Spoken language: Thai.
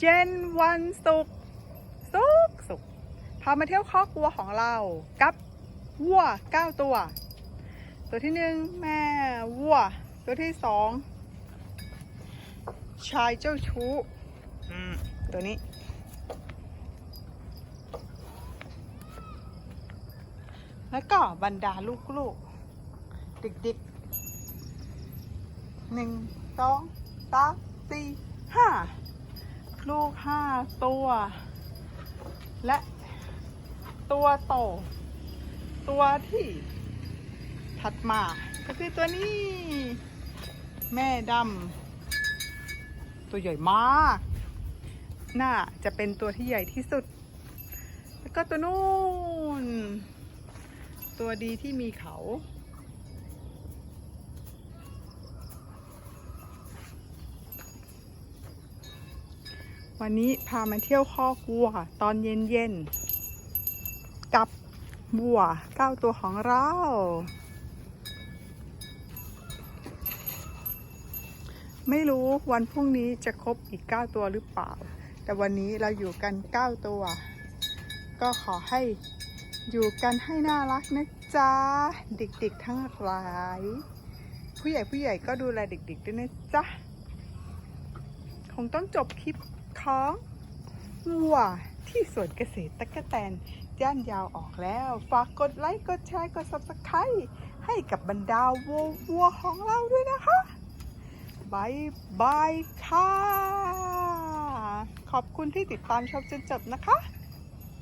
เย็นวันศุกร์ศุกร์ศุกร์พามาเที่ยวคอกวัวของเรากับวัวเก้าตัว ตัวที่หนึ่งแม่วัว ตัวที่สองชายเจ้าชู้อืมตัวนี้ แล้วก็บรรดาลูกๆเด็กๆหนึ่งสองสามสี่ห้า ลูกห้าตัว และตัวโต ตัวที่ถัดมา ก็คือตัวนี้ แม่ดำตัวใหญ่มาก น่าจะเป็นตัวที่ใหญ่ที่สุด แล้วก็ตัวนู้น ตัวดีที่มีเขา วันนี้พามาเที่ยวคอกวัว ตอนเย็นๆกับวัวเก้าตัวของเรา ไม่รู้วันพรุ่งนี้จะครบอีก9ตัวหรือเปล่า แต่วันนี้เราอยู่กัน9ตัว ก็ขอให้อยู่กันให้น่ารักนะจ๊ะ เด็กๆทั้งหลาย ผู้ใหญ่ผู้ใหญ่ก็ดูแลเด็กๆด้วยนะจ๊ะ คงต้องจบคลิป ของวัวที่สวนเกษตรตะกะแตนย่านยาวออกแล้ว ฝากกดไลค์กดแชร์กด subscribe ให้กับบรรดาวัววัวของเราด้วยนะคะบายบายค่ะ ขอบคุณที่ติดตามชมจนจบนะคะ